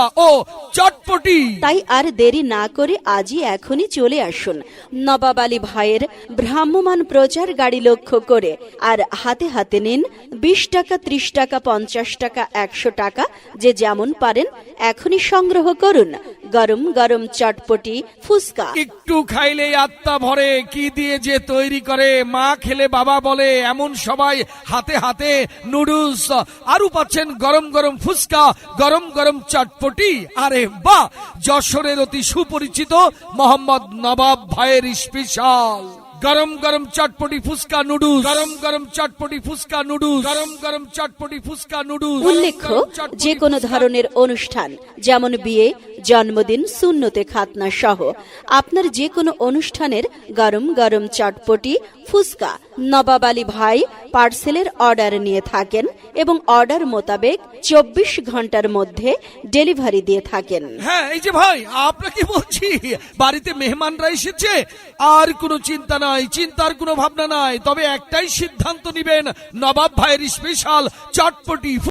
ফুচকা ও চটপটি। তাই আর দেরি না করে আজই এখনই চলে আসুন। নবাব আলী ভাইয়ের ভ্রাম্যমান প্রচার গাড়ি লক্ষ্য করে। আর হাতে হাতে নিন বিশ টাকা, ত্রিশ টাকা, পঞ্চাশ টাকা, একশো টাকা, যে যেমন পারেন এখনই সংগ্রহ করুন। গরম গরম চটপটি ফুচকা। একটু খাইলে আত্মা ভরে কি দিয়ে যে তৈরি করে মা খেলে বাবা বলে এমন সবাই হাতে হাতে নুডলস। আরও পাচ্ছেন গরম গরম ফুচকা গরম গরম চটপটি। আরে বাহ! যশোরের অতি সুপরিচিত মোহাম্মদ নবাব ভাইয়ের স্পেশাল গরম গরম চটপটি ফুচকা নুডলস। গরম গরম চটপটি ফুচকা নুডলস। গরম গরম চটপটি ফুচকা নুডলস। উল্লেখ্য যে কোনো ধরনের অনুষ্ঠান যেমন বিয়ে জন্মদিন শূন্যতে খাতনা সহ আপনার যে কোনো অনুষ্ঠানের গরম গরম চটপটি, ফুচকা, নবাব আলী ভাই পার্সেলের অর্ডার নিয়ে থাকেন এবং অর্ডার মোতাবেক চব্বিশ ঘণ্টার মধ্যে ডেলিভারি দিয়ে থাকেন। হ্যাঁ এই যে ভাই আপনাকে বলছি? বাড়িতে মেহমানরা এসেছে। আর কোনো চিন্তা নাই, চিন্তার কোনো ভাবনা নাই। তবে একটাই সিদ্ধান্ত নিবেন, নবাব ভাইয়ের স্পেশাল চটপটি